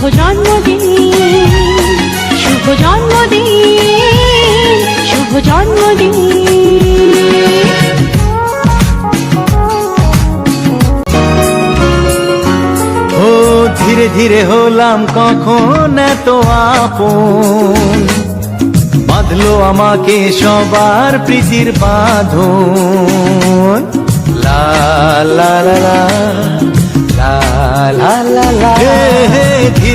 শুভ জন্মদিন শুভ জন্মদিন শুভ জন্মদিন। ও, ধীরে ধীরে হলাম কখন এত আপন? বাঁধলো আমাকে সবার প্রীতির বাঁধন। লা লা লা লা লা লা লা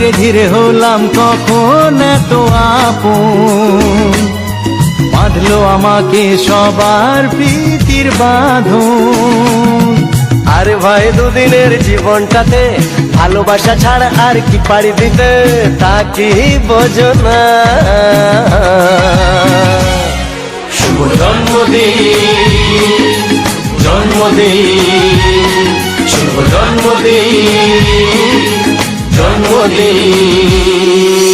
ধীরে ধীরে হলাম কখন এত আপন। বাঁধলো আমাকে সবার প্রীতির বাঁধন। আরে ভাই, দুদিনের জীবনটাতে ভালোবাসা ছাড়া আর কি পাড়ি দিতে তা কি বোঝো না। শুভ জন্মদিন জন্মদিন, শুভ জন্মদিন। 我的。